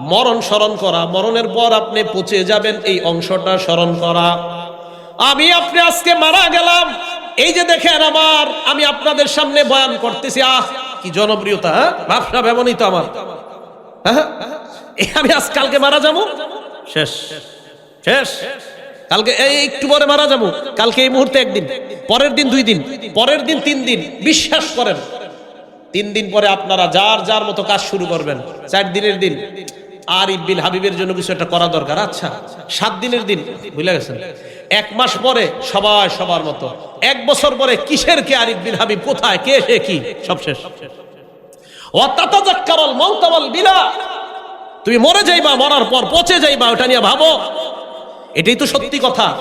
মরণ স্মরণ করা, মরণের পর আপনি পচে যাবেন, এই অংশটা স্মরণ করা। আমি আপনি আজকে মারা গেলাম। এই যে দেখেন আমার, আমি আপনাদের সামনে বয়ান করতেছি। আহ, কি জনপ্রিয়তা হ্যাঁ? ভাবসা ব্যবনীত আমার। হ্যাঁ আমি আজ কালকে মারা যাব? শেষ। শেষ। কালকে এই একটু পরে মারা যাব। কালকে এই মুহূর্তে একদিন, পরের দিন দুই দিন, পরের দিন তিন দিন। বিশ্বাস করেন। তিন দিন পরে আপনারা যার যার মতো কাজ শুরু করবেন। চার দিনের দিন। আর ইবিন হাবিবের জন্য কিছু একটা করা দরকার। আচ্ছা সাত দিনের দিন। ভুলে গেছেন? এক মাস পরে সবাই সবার মতো। এক বছর পরে কিসের কে আরিফ বিন হাবিব? কোথায়? কে, সে, কি? সব শেষ। তুমি মরে যাইবা, মরার পর পচে যাইবা, ওটা নিয়ে ভাবো। এটাই তো সত্যি কথা।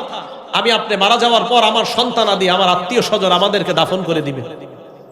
আমি আপনি মারা যাওয়ার পর আমার সন্তান আদি আমার আত্মীয় স্বজন আমাদেরকে দাফন করে দিবে।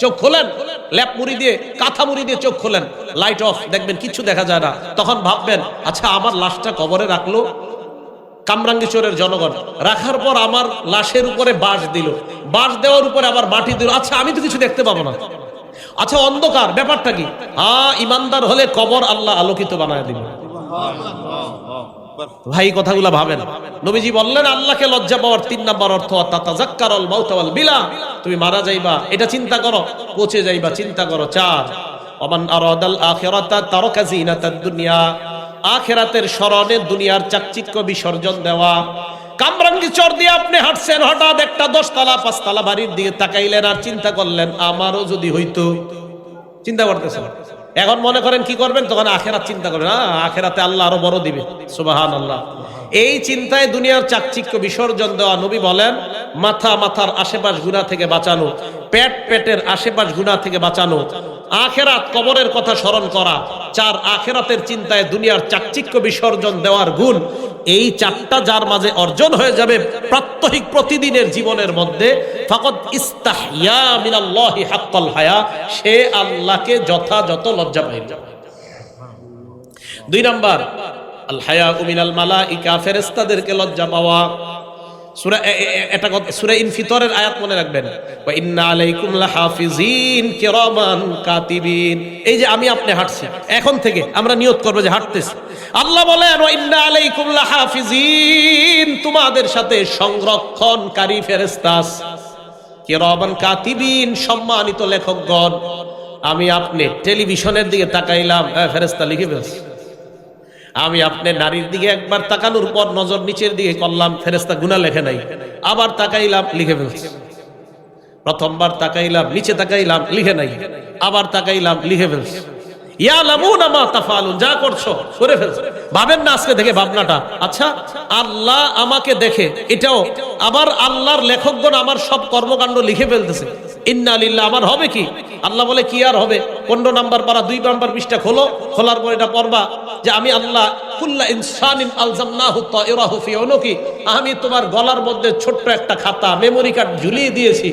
চোখ খোলেন, ল্যাপ মুড়ি দিয়ে, কাঁথা মুড়ি দিয়ে চোখ খোলেন। লাইট অফ দেখবেন কিছু দেখা যায় না। তখন ভাববেন আচ্ছা আমার লাশটা কবরে রাখল? কামরাঙ্গি চোরের জনগণ, রাখার পর আমার লাশের উপরে বাঁশ দিল। বাঁশ দেওয়ার উপরে আবার মাটি দিল। আচ্ছা আমি তো কিছু দেখতে পাবো না। আচ্ছা অন্ধকার, ব্যাপারটা কি? হ্যাঁ ইমানদার হলে কবর আল্লাহ আলোকিত বানায় দিবে। ভাই, কথাগুলো ভাবেন। নবীজি বললেন, আল্লাহকে লজ্জা পাওয়ার তিন নাম্বার অর্থ বিলা। তুমি মারা যাইবা, এটা চিন্তা করো, পচে যাইবা, চিন্তা করো, চার। আরাদাল আখিরাতা জিনাতাদ দুনিয়া। দুনিয়ার চাকচিক্য বিসর্জন দেওয়া। কামরাঙ্গি চর দিয়ে আপনি হাঁটছেন, হঠাৎ একটা দশতলা, পাঁচতলা বাড়ির দিকে তাকাইলেন আর চিন্তা করলেন, আমারও যদি হইতো। চিন্তা করতেছেন? এখন মনে করেন কি করবেন? তখন আখেরাত চিন্তা করবেন। আ, আখেরাতে আল্লাহ আরও বড় দিবে। সুবাহান আল্লাহ এই চিন্তায় দুনিয়ার চাকচিক্য বিসর্জন দেওয়া নবী বলেন মাথা মাথার আশেপাশ গুণা থেকে বাঁচানো। পেট পেটের আশেপাশ গুণা থেকে বাঁচানো। আখেরাত কবরের কথা স্মরণ করা চার আখেরাতের চিন্তায় দুনিয়ার চাকচিক্য বিসর্জন দেওয়ার গুণ, এই চারটা যার মাঝে অর্জন হয়ে যাবে প্রাত্যহিক প্রতিদিনের জীবনের মধ্যে ফাকত ইস্তাহিয়া হায়া, সে আল্লাহকে যথাযথ লজ্জা পাইবে দুই নাম্বার, আল হায়া মিনাল মালাইকা, ফেরেশতাদেরকে লজ্জা পাওয়া। সূরা এটা মনে রাখবেন। কাতিবিন। এই যে আমি আপনি হাঁটছি, এখন থেকে আমরা যে আল্লাহ তোমাদের সাথে সংরক্ষণকারী ফেরেশতা আছে। কিরামান কাতিবিন, সম্মানিত লেখকগণ। আমি আপনি টেলিভিশনের দিকে তাকাইলাম। হ্যাঁ ফেরেশতা লিখে ফেলছি। আমি আপনি নারীর দিকে একবার তাকানোর পর নজর নিচের দিকে করলাম ফেরেস্তা গুণা লেখে নাই। আবার তাকাইলাম, লিখে ফেলছি। প্রথমবার তাকাইলাম, নিচে তাকাইলাম, লিখে নাই। আবার তাকাইলাম, লিখে ফেলছি। যা করছ, করে ফেলছো। ভাবেন না আজকে দেখে ভাবনাটা। আচ্ছা আল্লাহ আমাকে দেখে, এটাও আবার আল্লাহর লেখকগণ আমার সব কর্মকাণ্ড লিখে ফেলতেছে। ইন্না লিল্লাহ, আমার হবে কি? আল্লাহ বলে, কি আর হবে? পনেরো নাম্বার পারা, দুই নাম্বার পৃষ্ঠা খোলো, খোলার পর এটা পড়বা যে আমি আল্লাহ কুল্লা ইনসানিন আলজামনাহু তায়রাহু ফি উনুকি। আমি তোমার গলার মধ্যে ছোট্ট একটা খাতা মেমরি কার্ড ঝুলিয়ে দিয়েছি।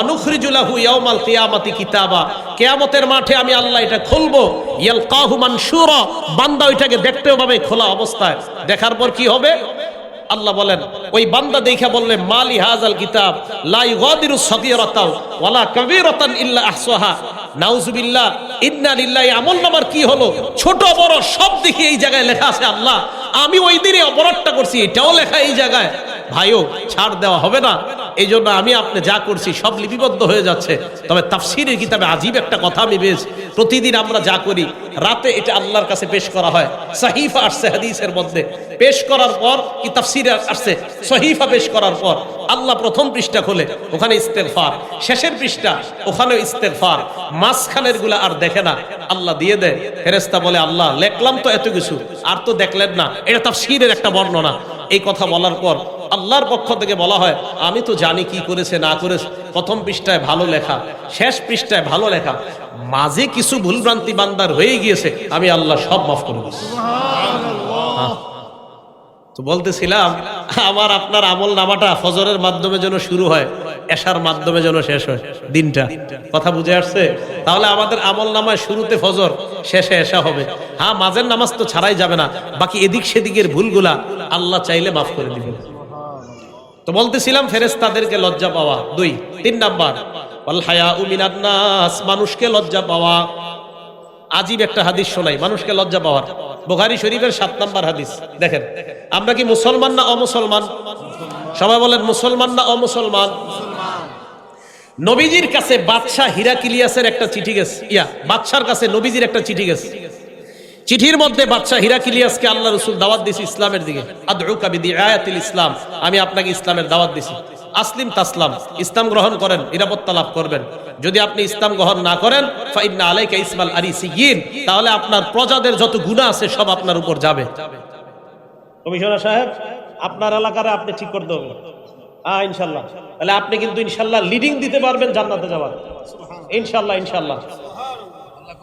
অনুখরিজুলাহু ইয়াউমাল কিয়ামাতি কিতাবা। কিয়ামতের মাঠে আমি আল্লাহ এটা খুলবো। ইয়ালকাহু মানশুরা বান্দা ওইটাকে দেখতেও পাবে খোলা অবস্থায়। দেখার পর কি হবে? আল্লাহ বলেন, ওই বান্দা দেখে বললে, মালি হাজাল কিতাব লাই গাদিরু সগিরাতাও, ওয়ালা কাবীরাতান ইল্লা আহসাহা। নাউজুবিল্লাহ, ইন্না লিল্লাহি আমল নামার কি হলো? ছোট, বড়, সব দিকে এই জায়গায় লেখা আছে আল্লাহ। আমি ওই দিনে অপরাধটা করছি, এটাও লেখা এই জায়গায়। ভাইও, ছাড় দেওয়া হবে না। এই জন্য আমি আপনি যা করছি সব লিপিবদ্ধ হয়ে যাচ্ছে। তবে তাফসিরের কিতাবে আজীব একটা কথা আমি বেশ প্রতিদিন আমরা যা করি, রাতে এটা আল্লাহর কাছে পেশ করা হয়। সাহিফা আসছে হাদিসের মধ্যে। পেশ করার পর কি তাফসিরে আসছে? সহিফা পেশ করার পর। আল্লাহ প্রথম পৃষ্ঠা খোলে ওখানে ইস্তেগফার। শেষের পৃষ্ঠা ওখানে ইস্তেগফার। মাঝখানেরগুলা আর দেখে না আল্লাহ দিয়ে দেয়। ফেরেস্তা বলে আল্লাহ লেখলাম তো এত কিছু আর তো দেখলেন না। এটা তাফসিরের একটা বর্ণনা। এই কথা বলার পর আল্লাহর পক্ষ থেকে বলা হয় আমি তো জানি কি করেছে না করেছে। প্রথম পৃষ্ঠায় ভালো লেখা শেষ পৃষ্ঠায় ভালো লেখা। মাঝে কিছু ভুলভ্রান্তি বান্দার হয়ে গিয়েছে আমি আল্লাহ সব মাফ করে দিচ্ছি। তো বলতেছিলাম, আমার আপনার আমল নামাটা ফজরের মাধ্যমে যেন শুরু হয়, এশার মাধ্যমে যেন শেষ হয়, দিনটা। কথা বুঝে আসছে? তাহলে আমাদের আমল নামায় শুরুতে ফজর, শেষে এশা হবে। হ্যাঁ মাঝের নামাজ তো ছাড়াই যাবে না, বাকি এদিক সেদিকের ভুলগুলা আল্লাহ চাইলে মাফ করে দিবেন। তো বলতেছিলাম ফেরেস তাদেরকে লজ্জা পাওয়া। দুই, তিন নাম্বার মানুষকে লজ্জা পাওয়া। আজীব একটা হাদিস শোনাই, মানুষকে লজ্জা পাওয়ার। বুখারী শরীফের সাত নাম্বার হাদিস, দেখেন। আমরা কি মুসলমান না অমুসলমান? সবাই বলেন, মুসলমান না অমুসলমান? নবীজির কাছে বাদশাহ হিরাকিলিয়াসের একটা চিঠি গেছে। ইয়া, বাদশার কাছে নবীজির একটা চিঠি গেছে। চিঠির মধ্যে বাদশাহ হিরাকিলিয়াসকে আল্লাহ রসুল দাওয়াত দিছি ইসলামের দিকে। আদউকা বিদিআয়াতিল ইসলাম আমি আপনাকে ইসলামের দাওয়াত দিছি আসলিম তাসলাম, ইসলাম গ্রহণ করেন, নিরাপত্তা লাভ করবেন। যদি আপনি ইসলাম গ্রহণ না করেন, ফাইন্না আলাইকা ইসমাল আরিসিয়িন তাহলে আপনার প্রজাদের যত গুণা আছে সব আপনার উপর যাবে। কমিশনার সাহেব, আপনার এলাকারে আপনি ঠিক করতে হবে হ্যাঁ ইনশাল্লাহ। তাহলে আপনি কিন্তু ইনশাল্লাহ লিডিং দিতে পারবেন জান্নাতে যাওয়ার। ইনশাল্লাহ ইনশাল্লাহ।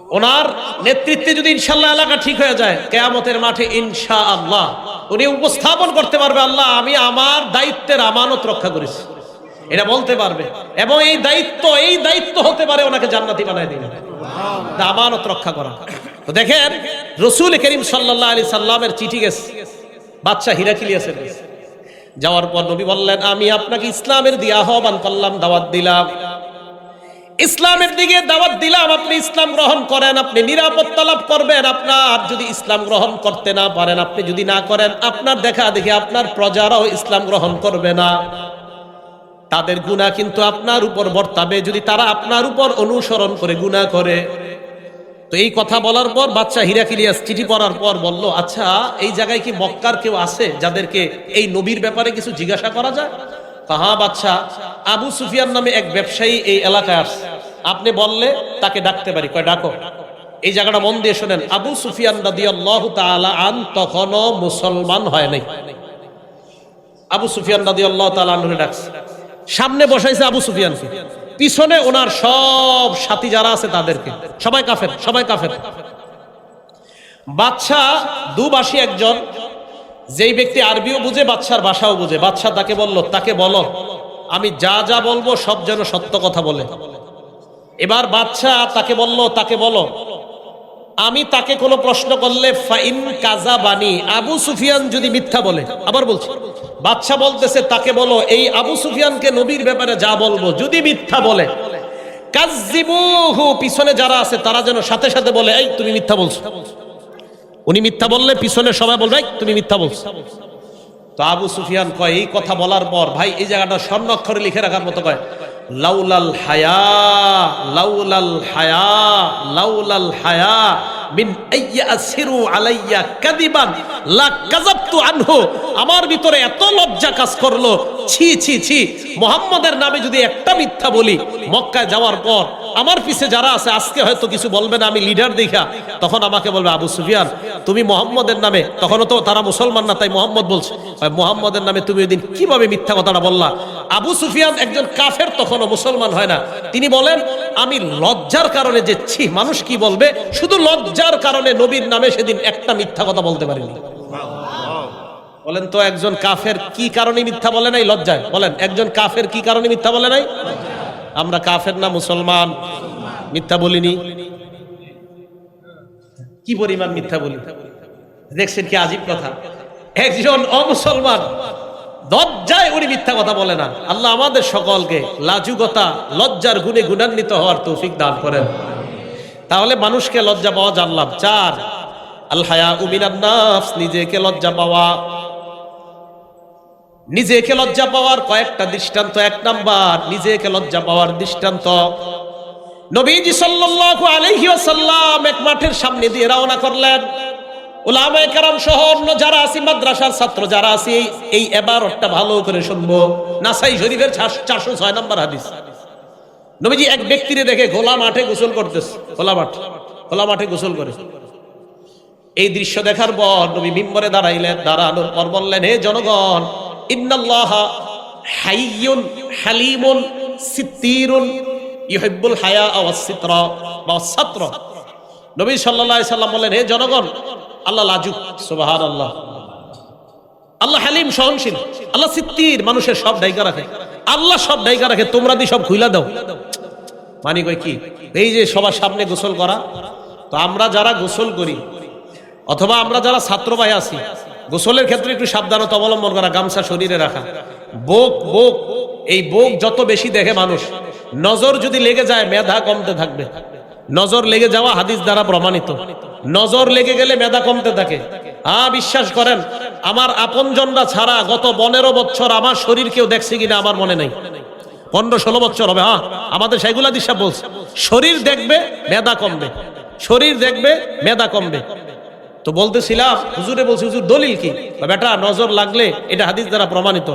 ওনার নেতৃত্বে যদি ইনশাল্লাহ এলাকা ঠিক হয়ে যায়, কেয়ামতের মাঠে ইনশা আল্লাহ উনি উপস্থাপন করতে পারবে, আল্লাহ, আমি আমার দায়িত্বের আমানত রক্ষা করেছি। এটা বলতে পারবে। এবং এই দায়িত্ব এই দায়িত্ব হতে পারে ওনাকে জান্নাতি বানায় দিন আমানত রক্ষা করা। তো দেখেন, রসুল করিম সাল্লাহ আলি সাল্লামের চিঠি গেছে। বাচ্চা হিরাকিলিয়াসের। যাওয়ার পর নবী বললেন, আমি আপনাকে ইসলামের দিয়ে আহ্বান করলাম, দাওয়াত দিলাম। ইসলামের দিকে দাওয়াত দিলাম, আপনি ইসলাম গ্রহণ করেন, আপনি নিরাপত্তা লাভ করবেন, আপনার যদি ইসলাম গ্রহণ করতে না পারেন, আপনি যদি না করেন, আপনার দেখা দেখে আপনার প্রজারাও ইসলাম গ্রহণ করবে না। তাদের গুণা কিন্তু আপনার উপর বর্তাবে, যদি তারা আপনার উপর অনুসরণ করে গুণা করে। তো এই কথা বলার পর বাচ্চা হিরাকিলিয়াস চিঠি পড়ার পর বলল আচ্ছা এই জায়গায় কি মক্কার কেউ আছে যাদেরকে এই নবীর ব্যাপারে কিছু জিজ্ঞাসা করা যায়? কাহা বাচ্চা আবু সুফিয়ান নামে এক ব্যবসায়ী এই এলাকায় আসছে। আপনি বললে তাকে ডাকতে পারি। কয়, ডাকো। এই জায়গাটা মন দিয়ে শোনেন। আবু সুফিয়ান রাদিয়াল্লাহু তাআলা আন তখনও মুসলমান হয় নাই। আবু সুফিয়ান রাদিয়াল্লাহু তাআলা আনহুরে ডাকছে। সামনে বসাইছে আবু সুফিয়ানকে। পিছনে ওনার সব সাথী যারা আছে তাদেরকে। সবাই কাফের সবাই কাফের। বাচ্চা দুবাসী একজন যেই ব্যক্তি আরবিও বুঝে বাচ্চার ভাষাও বুঝে। বাচ্চা তাকে বলল, তাকে বলো, আমি যা যা বলব সব যেন সত্য কথা বলে। এবার বাচ্চা তাকে বলল, তাকে বলো, আমি তাকে কোনো প্রশ্ন করলে ফাইন কাজা বানি, আবু সুফিয়ান যদি মিথ্যা বলে। আবার বলছি বাচ্চা বলতেছে, তাকে বলো, এই আবু সুফিয়ানকে নবীর ব্যাপারে যা বলব, যদি মিথ্যা বলে কাজিবুহু পিছনে যারা আছে তারা যেন সাথে সাথে বলে, এই তুমি মিথ্যা বলছো। উনি মিথ্যা বললে পিছনে সবাই বলবে "এই, তুমি মিথ্যা বলছো। তো আবু সুফিয়ান কয় এই কথা বলার পর ভাই এই জায়গাটা স্বর্ণ অক্ষরে লিখে রাখার মতো কয় লাউলাল হায়া লাউলাল হায়া লাউলাল হায়া মিন আইয়াসিরু আলাইয়া কাদিবান লা কাযাবতু আনহু। আমার ভিতরে এত লজ্জা কাজ করল। ছি ছি ছি মোহাম্মদের নামে যদি একটা মিথ্যা বলি মক্কায় যাওয়ার পর আমার পিছে যারা আছে, আজকে হয়তো কিছু বলবে না, আমি লিডার দেখা, তখন আমাকে বলবে, আবু সুফিয়ান, তুমি মোহাম্মদের নামে, তখনও তো তারা মুসলমান না, তাই মোহাম্মদ বলছে মোহাম্মদের নামে তুমি ওই দিন কীভাবে মিথ্যা কথাটা বললা? আবু সুফিয়ান একজন কাফের, তখনও মুসলমান হয় না। তিনি বলেন, আমি লজ্জার কারণে যে ছি, মানুষ কি বলবে? শুধু লজ্জার কারণে নবীর নামে সেদিন একটা মিথ্যা কথা বলতে পারিনি। বলেন তো, একজন কাফের কি কারণে মিথ্যা বলে নাই লজ্জায়? বলেন, একজন কাফের কি কারণে মিথ্যা বলে নাই? আমরা কাফের না, মুসলমান? মিথ্যা বলিনি। কি পরিমাণ মিথ্যা বলি? দেখছেন কি আজীব কথা? একজন অমুসলমান, লজ্জায় উনি মিথ্যা কথা বলে না। আল্লাহ আমাদের সকলকে লাজুকতা, লজ্জার গুণে গুণান্বিত হওয়ার তৌফিক দান করেন। তাহলে মানুষকে লজ্জা পাওয়া জানলাম। চার, আল উমিনান নাফস, নিজেকে লজ্জা পাওয়া। নিজেকে লজ্জা পাওয়ার কয়েকটা দৃষ্টান্ত, এক নাম্বার, নিজেকে লজ্জা পাওয়ার দৃষ্টান্ত। নবীজি সাল্লাল্লাহু আলাইহি ওয়াসাল্লাম এক মাঠের সামনে দিয়ে রওনা করলেন। উলামায়ে কেরাম সহ অন্য যারা আছি, মাদ্রাসার ছাত্র যারা আছি, এই- এবারতটা ভালো করে শুনব। নাসাই শরীফের চারশো ছয় নম্বর হাদিস। নবীজি এক ব্যক্তিরে দেখে খোলা মাঠে গোসল করতেছে। খোলা মাঠ। খোলা মাঠে গোসল করে। এই দৃশ্য দেখার পর নবী মিম্বরে দাঁড়াইলেন, দাঁড়ানোর পর বললেন, হে জনগণ ইন্নাল্লাহ হাইয়ুন হালিমুন সিত্তিরুন ইউহিব্বুল ওয়াস সিতরা বা সাত্র। নবী সাল্লাল্লাহু আলাইহি সাল্লাম বললেন হে জনগণ, আল্লাহ সহনশীল, আল্লাহ সিত্তির, মানুষের সব ডাইকা রাখে। আল্লাহ সব ডাইকা রাখে, তোমরা দি সব খুইলা দাও। মানি কই কি? এই যে সবার সামনে গোসল করা, তো আমরা যারা গোসল করি, অথবা আমরা যারা ছাত্র ভাই আছি গোসলের ক্ষেত্রে একটু সাবধানতা অবলম্বন করা, গামছা শরীরে রাখা। বোক বোক, এই বোক যত বেশি দেখে মানুষ, নজর যদি লেগে যায়, মেধা কমতে থাকবে। নজর লেগে যাওয়া হাদিস দ্বারা প্রমাণিত। নজর লেগে গেলে মেধা কমতে থাকে। আ, বিশ্বাস করেন, আমার আপনজনরা ছাড়া গত পনেরো বছর আমার শরীর কেউ দেখছে কিনা আমার মনে নাই। পনেরো, ষোলো বছর হবে হ্যাঁ আমাদের সেগুলা দিশা বলছে, শরীর দেখবে, মেধা কমবে। শরীর দেখবে, মেধা কমবে। তো বলতেছিলাম, হুজুরে বলছি, হুজুর, দলিল কি? বেটা, নজর লাগলে এটা হাদিস দ্বারা প্রমাণিত।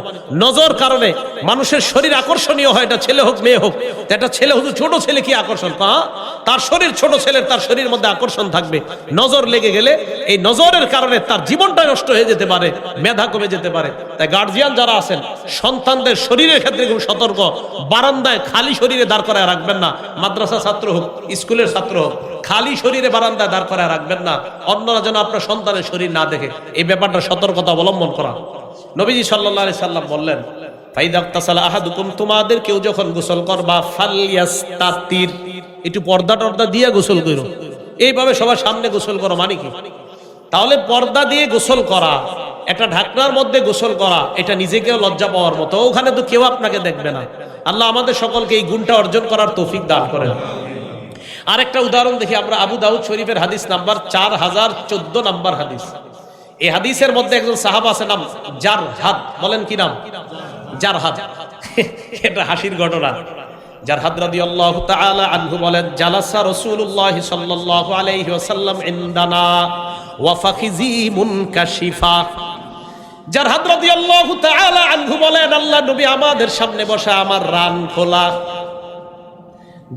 নজর কারণে মানুষের শরীর আকর্ষণীয় হয়, এটা ছেলে হোক, মেয়ে হোক। তা একটা ছেলে, হুজুর, ছোট ছেলে কি আকর্ষণ? হ্যাঁ তার শরীর ছোট ছেলের, তার শরীরের মধ্যে আকর্ষণ থাকবে। নজর লেগে গেলে এই নজরের কারণে তার জীবনটা নষ্ট হয়ে যেতে পারে, মেধা কমে যেতে পারে। তাই গার্জিয়ান যারা আছেন, সন্তানদের শরীরের ক্ষেত্রে খুব সতর্ক। বারান্দায় খালি শরীরে দাঁড় করায় রাখবেন না। মাদ্রাসা ছাত্র হোক, স্কুলের ছাত্র হোক খালি শরীরে বারান্দায় দাঁড় করায় রাখবেন না। অন্যরা যেন আপনার সন্তানের শরীর না দেখে। এই ব্যাপারটা সতর্কতা অবলম্বন করা। নবীজি সাল্লাহ আলি সাল্লাম বললেন তোমাদের কেউ যখন গোসল একটু পর্দা টর্দা দিয়ে গোসল করো। এইভাবে সবার সামনে গোসল করো মানে কি? তাহলে পর্দা দিয়ে গোসল করা, একটা ঢাকনার মধ্যে গোসল করা, এটা নিজেকেও লজ্জা পাওয়ার মতো। ওখানে তো কেউ আপনাকে দেখবে না। আল্লাহ আমাদের সকলকে এই গুণটা অর্জন করার তৌফিক দান করেন। আরেকটা উদাহরণ দেখি, আমরা আবু দাউদ শরীফের হাদিস নাম্বার চার হাজার চোদ্দ নাম্বার হাদিস। এই হাদিসের মধ্যে একজন সাহাবা আছে, নাম জার হাদ বলেন কি নাম? জার হাদ এটা হাসির ঘটনা। আমাদের সামনে বসা আমার রান খোলা।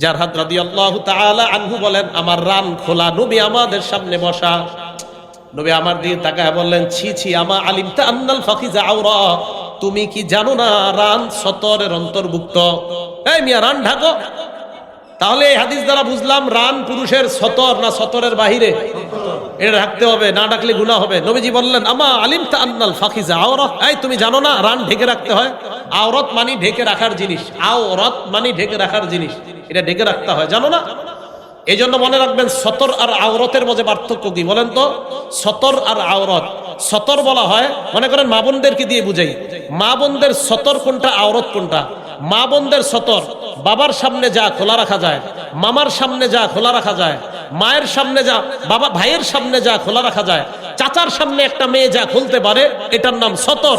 যার হাত রাদিয়াল্লাহু তাআলা আনহু বলেন, আমার রান খোলা, নবী আমাদের সামনে বসা। নবী আমার দিকে তাকায় বললেন, ছি ছি, আমা আলিমতা আন্নাল ফাকিজা আওরা। তুমি কি জানো না রান সতরের অন্তর্ভুক্ত? এই মিয়া, রান ঢাকো। তাহলে এই হাদিস দ্বারা বুঝলাম রান পুরুষের সতর না সতরের বাহিরে? এটা রাখতে হবে, না ডাকলে গুনাহ হবে। নবীজি বললেন, আমা আলিম তা আন্নাল ফাকিজা আওরাত? এই তুমি জানো না, রান ঢেকে রাখতে হয়। আওরত মানে ঢেকে রাখার জিনিস। আওরত মানে ঢেকে রাখার জিনিস। এটা ঢেকে রাখতে হয়, জানো না? এই জন্য মনে রাখবেন, সতর আর আওরতের মধ্যে পার্থক্য কি বলেন তো? সতর আর আওরত। সতর বলা হয়, মনে করেন মা বোনদেরকে দিয়ে বুঝাই। মা বোনদের সতর কোনটা, আওরত কোনটা? মা বোনদের সতর, বাবার সামনে যা খোলা রাখা যায়, মামার সামনে যা খোলা রাখা যায় মায়ের সামনে যা বাবা ভাইয়ের সামনে যা খোলা রাখা যায়। চাচার সামনে একটা মেয়ে যা খুলতে পারে, এটার নাম সতর।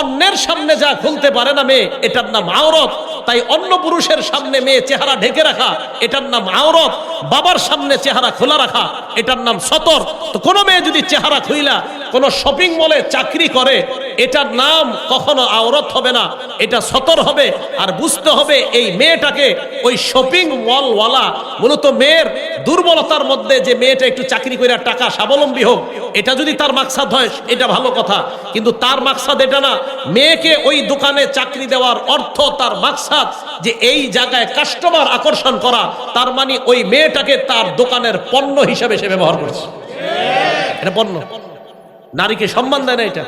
অন্যের সামনে যা খুলতে পারে না মেয়ে, এটার নাম আওরত। তাই অন্য পুরুষের সামনে মেয়ে চেহারা ঢেকে রাখা, এটার নাম আওরত। বাবার সামনে চেহারা খোলা রাখা, এটার নাম সতর। তো কোনো মেয়ে যদি চেহারা খুইলা, কোনো শপিং মলে চাকরি করে, এটার নাম কখনো আওরত হবে না, এটা সতর হবে। আর বুঝতে হবে এই মেয়েটাকে ওই শপিং মলওয়ালা। মূলত মেয়ের দুর্বলতার মধ্যে যে মেয়েটা একটু চাকরি করে টাকা স্বাবলম্বী হোক, এটা যদি তার মাকসাদ হয় এটা ভালো কথা। কিন্তু তার মাকসাদ এটা না। মেয়েকে ওই দোকানে চাকরি দেওয়ার অর্থ তার মাকসাদ যে এই জায়গায় কাস্টমার আকর্ষণ করা তার মানে ওই মেয়েটাকে তার দোকানের পণ্য হিসেবে সে ব্যবহার করছে। এটা পণ্য। নারীকে সম্মান দেয় না এটা।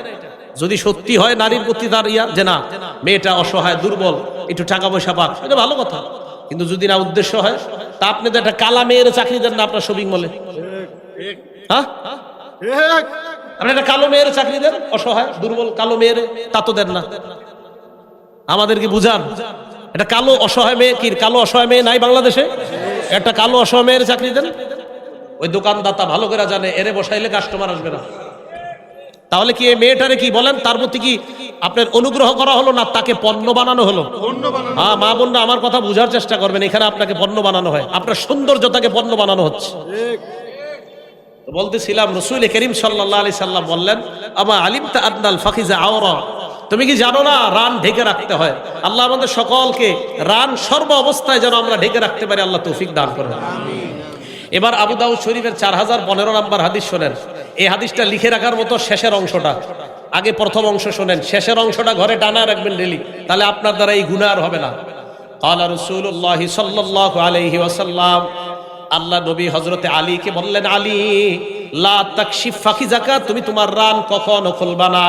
যদি সত্যি হয় নারীর প্রতি তার ইয়া যে না মেয়েটা অসহায় দুর্বল একটু টাকা পয়সা পাক এটা ভালো কথা। কিন্তু যদি না উদ্দেশ্য হয় তা আপনি তো একটা কালা মেয়ের চাকরি দেন না আপনার শপিং মলে হ্যাঁ? আপনি একটা কালো মেয়ের চাকরি দেন অসহায় দুর্বল কালো মেয়ের তা তো দেন না। আমাদেরকে বুঝান একটা কালো অসহায় মেয়ে কি কালো অসহায় মেয়ে নাই বাংলাদেশে? একটা কালো অসহায় মেয়ের চাকরি দেন। ওই দোকানদাতা ভালো করে জানে এরে বসাইলে কাস্টমার আসবে না। তাহলে কি এই মেয়েটারে কি বলেন? তার প্রতি কি আপনার অনুগ্রহ করা হলো না তাকে পণ্য বানানো হলো? হ্যাঁ মা বোনরা আমার কথা বুঝার চেষ্টা করবেন এখানে আপনাকে পণ্য বানানো হয়। আপনার সৌন্দর্যতাকে পণ্য বানানো হচ্ছে। বলতেছিলাম, রসুল করিম সাল্লাহ সাল্লাম বললেন, আমা আলিম তা আদনাল ফাকিজা আওরা? তুমি কি জানো না, রান ঢেকে রাখতে হয়। আল্লাহ আমাদের সকলকে রান সর্ব অবস্থায় যেন আমরা ঢেকে রাখতে পারি, আল্লাহ তৌফিক দান করেন। এবার আবু দাউদ শরীফের চার হাজার পনেরো নম্বর হাদিস শোনেন। এই হাদিসটা লিখে রাখার মতো শেষের অংশটা। আগে প্রথম অংশ শোনেন। শেষের অংশটা ঘরে টানা রাখবেন ডেলি। তাহলে আপনার দ্বারা এই গুণা আর হবে না। কালা রসুল্লাহ সাল্লাহ ওয়াসাল্লাম আল্লাহ নবী হজরতে আলীকে বললেন, আলী, লা তাকশিফ ফাকিজাকা তুমি তোমার রান কখনো খুলবা না।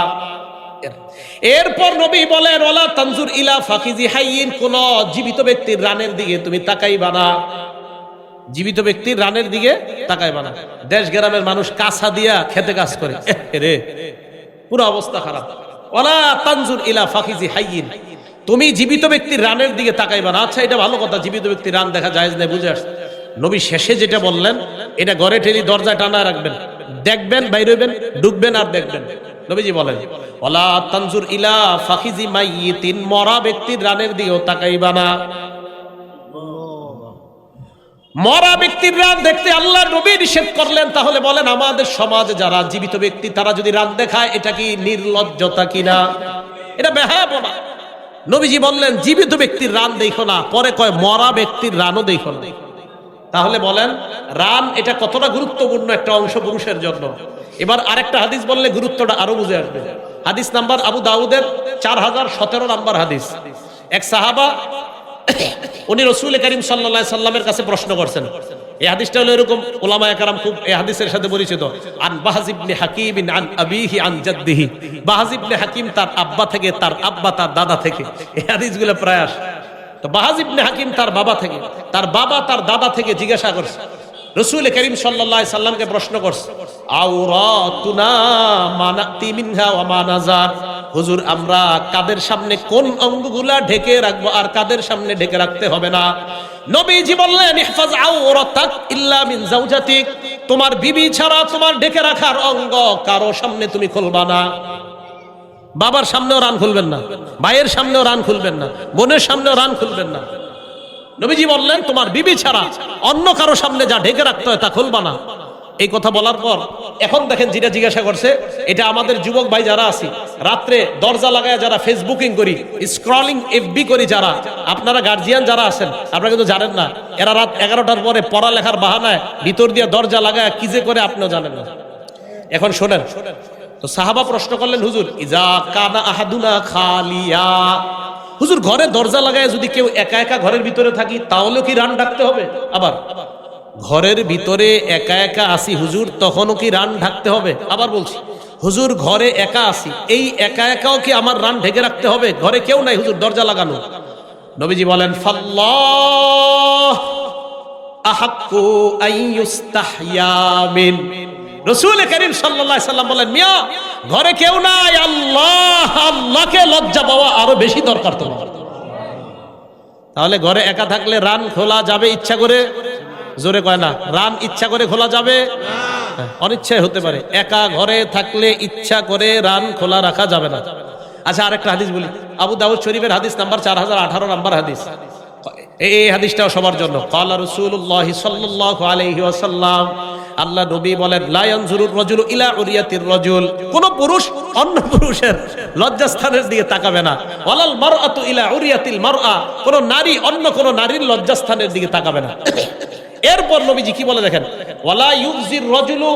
এরপর নবী বলেন ওলা তানজুর ইলা ফাকিজি হাইয়িন, কোন জীবিত ব্যক্তির রানের দিকে তুমি তাকাইবা না। জীবিত ব্যক্তির রানের দিকে তাকাইবা না। দেশ গ্রামের মানুষ কাছা দিয়া খেতে কাজ করে। রে, পুরো অবস্থা খারাপ। ওলা তানজুর ইলা ফাকিজি হাইয়িন, তুমি জীবিত ব্যক্তির রানের দিকে তাকাইবা না। আচ্ছা এটা ভালো কথা, জীবিত ব্যক্তির রান দেখা যায় না, বুঝে আসছে। নবী শেষে যেটা বললেন, এটা ঘরে ঠেলি দরজা টানা রাখবেন। দেখবেন, বাইরে হইবেন ডুববেন আর দেখবেন। নবীজি বলেন, ওলা তানজুর ইলা ফাকিজি মাইয়িতিন, মরা ব্যক্তির রানের দিকেও তাকাইবা না। মরা ব্যক্তির রান দেখতে আল্লাহ নবী নিষেধ করলেন, তাহলে বলেন আমাদের সমাজে যারা জীবিত ব্যক্তি, তারা যদি রান দেখায়, এটা কি নির্লজ্জতা কিনা? এটা বেহায়াপনা। নবীজি বললেন, জীবিত ব্যক্তির রান দেখো না, পরে কয়, মরা ব্যক্তির রানও দেখো না। তাহলে বলেন রান এটা কতটা গুরুত্বপূর্ণ একটা অংশ পুরুষের জন্য? এবার আরেকটা হাদিস বললে গুরুত্বটা আরও বুঝে আসবে। হাদিস নাম্বার আবু দাউদের চার হাজার সতেরো নাম্বার হাদিস। এক সাহাবা, উনি রসুল করিম সাল্লা সাল্লামের কাছে প্রশ্ন করছেন। এই হাদিসটা হলো এরকম ওলামা একরাম খুব এই হাদিসের সাথে পরিচিত। আন বাহাজিবনে হাকিম আন আবিহি আন জাদ্দিহি। বাহাজিবনে হাকিম তার আব্বা থেকে, তার আব্বা তার দাদা থেকে। এই হাদিসগুলো প্রায় আসে। তো বাহাজিবনে হাকিম তার বাবা থেকে, তার বাবা তার দাদা থেকে জিজ্ঞাসা করছে। রসুল করিম সাল্লাহ সাল্লামকে প্রশ্ন করছে হুজুর, আমরা কাদের সামনে কোন অঙ্গগুলা ঢেকে রাখব আর কাদের সামনে ঢেকে রাখতে হবে না। নবীজি বললেন, ইহফাজ আউরাতাক ইল্লা মিন জাওজাতিক তোমার বিবি ছাড়া তোমার ঢেকে রাখার অঙ্গ কারও সামনে তুমি খুলবা না। বাবার সামনেও রান খুলবেন না, ভাইয়ের সামনেও রান খুলবেন না, বোনের সামনেও রান খুলবেন না। নবীজি বললেন, তোমার বিবি ছাড়া অন্য কারও সামনে যা ঢেকে রাখতে হয় তা খুলবা না। এই কথা বলার পর এখন দেখেন যেটা জিজ্ঞাসা করছে, এটা আমাদের যুবক ভাই যারা আছি, রাত্রে দরজা লাগায় যারা ফেসবুকিং করি, স্ক্রলিং এফবি করি যারা, আপনারা গার্জিয়ান যারা আছেন, আপনারা কিন্তু জানেন না, এরা রাত এগারোটার পরে পড়ালেখার বাহানায় ভিতর দিয়ে দরজা লাগায় কি যে করে আপনিও জানেন না। এখন শোনেন তো সাহাবা প্রশ্ন করলেন, হুজুর, ইজা কানা আহাদুনা খালিয়া? হুজুর, ঘরে দরজা লাগায় যদি কেউ একা একা ঘরের ভিতরে থাকি তাহলেও কি রান ডাকতে হবে? আবার, ঘরের ভিতরে একা একা আসি হুজুর, তখনও কি রান ঢাকতে হবে? আবার বলছি, হুজুর, ঘরে একা আসি, এই একা একাও কি আমার রান ঢেকে রাখতে হবে? ঘরে কেউ নাই হুজুর, দরজা লাগানো। নবীজি বলেন, ফাল্লাহ আহাক্কু আইয়ুস্তাহইয়া মিন। রসুল করিম সাল্লাম বলেন, মিয়া, ঘরে কেউ নাই, আল্লাহ, আল্লাহকে লজ্জা পাওয়া আরও বেশি দরকার তোমার। তাহলে ঘরে একা থাকলে রান খোলা যাবে ইচ্ছা করে? জোরে কয় না, রান ইচ্ছা করে খোলা যাবে? অনিচ্ছায় হতে পারে। একা ঘরে থাকলে ইচ্ছা করে রান খোলা রাখা যাবে না। আচ্ছা আরেকটা হাদিস বলি। আবু দাউদ শরীফের হাদিস নাম্বার চার হাজার আঠারো নাম্বার হাদিস। এই হাদিসটাও সবার জন্য। কালা রসুল্লাহ সাল্লাল্লাহু আলাইহি ওয়াসাল্লাম আল্লাহ নবী বলেন লায়ানজুরুর রজুল ইলা উরিয়াতির রজুল। কোন পুরুষ অন্য পুরুষের লজ্জাস্থানের দিকে তাকাবে না। ওয়ালাল মারআতু ইলা উরিয়াতিল মারআ। কোন নারী অন্য কোন নারীর লজ্জাস্থানের দিকে তাকাবে না। এরপর নবীজি কি বলে দেখেন? ওয়ালা ইউজির রজুলু,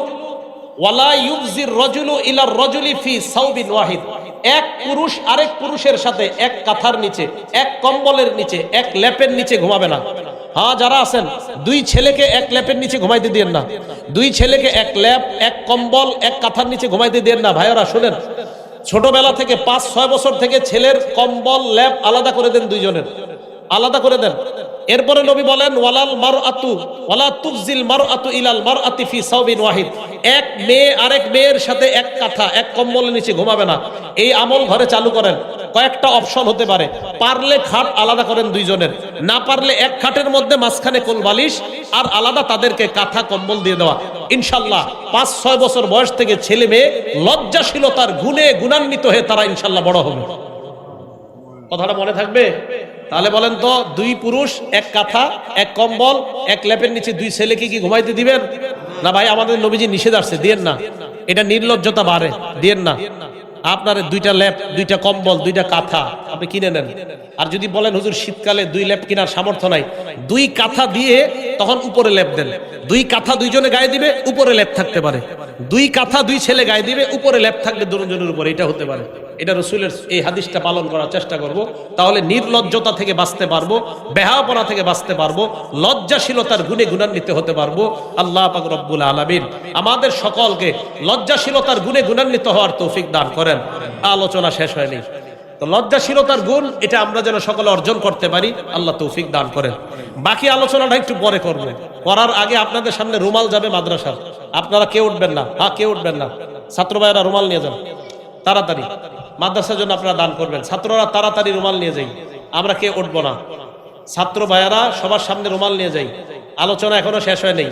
ওয়ালা ইউজির রজুলু ইলা রজুলি ফি সাউবিন ওয়াহিদ। এক পুরুষ আরেক পুরুষের সাথে এক কাঁথার নিচে, এক কম্বলের নিচে, এক লেপের নিচে ঘুমাবে না। হ্যাঁ যারা আছেন, দুই ছেলেকে এক ল্যাপের নিচে ঘুমাইতে দিয়েন না। দুই ছেলেকে এক ল্যাপ, এক কম্বল, এক কাঁথার নিচে ঘুমাইতে দিয়েন না। ভাইয়েরা, শোনেন, ছোটবেলা থেকে পাঁচ, ছয় বছর থেকে ছেলের কম্বল, ল্যাপ আলাদা করে দেন দুইজনের। আলাদা করে দেন। এরপরে নবী বলেন, ওয়ালাল মার আতু ওয়ালা তুফজিল মার আতু ইলাল মার আতি ফি সাউবিন ওয়াহিদ। এক মেয়ে, আরেক মেয়ের সাথে এক কাঁথা, এক কম্বলের নিচে ঘুমাবে না। এই আমল ঘরে চালু করেন। কয়েকটা অপশন হতে পারে। পারলে খাট আলাদা করেন দুইজনের। না পারলে এক খাটের মধ্যে মাঝখানে কোল বালিশ আর আলাদা তাদেরকে কাঁথা, কম্বল দিয়ে দেওয়া। ইনশাল্লাহ পাঁচ, ছয় বছর বয়স থেকে ছেলে মেয়ে লজ্জাশীলতার গুণে গুণান্বিত হয়ে তারা ইনশাল্লাহ বড় হবে। কথাটা মনে থাকবে? তাহলে বলেন তো, দুই পুরুষ, এক কাঁথা, এক কম্বল, এক ল্যাপের নিচে দুই ছেলেকে কি ঘুমাইতে দিবেন? না ভাই, আমাদের নবীজি নিষেধ আসছে, দিয়েন না। এটা নির্লজ্জতা বাড়ে, দিয়েন না। আপনার দুইটা ল্যাপ দুইটা কম্বল, দুইটা কাঁথা, আপনি কিনে নেন। আর যদি বলেন, হুজুর, শীতকালে দুই ল্যাপ কেনার সামর্থ্য নাই। দুই কাঁথা দিয়ে তখন উপরে ল্যাপ দেন। দুই কাঁথা দুইজনে গায়ে দিবে, উপরে ল্যাপ থাকতে পারে। দুই কাঁথা দুই ছেলে গায়ে দিবে, উপরে ল্যাপ থাকবে দুজনের উপরে, এটা হতে পারে। এটা রসুলের এই হাদিসটা পালন করার চেষ্টা করব। তাহলে নির্লজ্জতা থেকে বাঁচতে পারব বেহাপনা থেকে বাঁচতে পারব, লজ্জাশীলতার গুণে গুণান্বিত হতে পারব। আল্লাহ পাক রব্বুল আলামিন আমাদের সকলকে লজ্জাশীলতার গুণে গুণান্বিত হওয়ার তৌফিক দান করেন। আলোচনা শেষ হয়নি। তো লজ্জাশীলতার গুণ, এটা আমরা যেন সকলে অর্জন করতে পারি, আল্লাহ তৌফিক দান করেন। বাকি আলোচনাটা একটু পরে করব। করার আগে আপনাদের সামনে রুমাল যাবে মাদ্রাসার। আপনারা কেউ উঠবেন না। হ্যাঁ কেউ উঠবেন না। ছাত্র ভাইয়েরা রুমাল নিয়ে যান। তাড়াতাড়ি। মাদ্রাসার জন্য আপনারা দান করবেন। ছাত্ররা তাড়াতাড়ি রুমাল নিয়ে যাই। আমরা কে উঠবো না? ছাত্র ভাইয়ারা সবার সামনে রুমাল নিয়ে যাই। আলোচনা এখনও শেষ হয় নেই।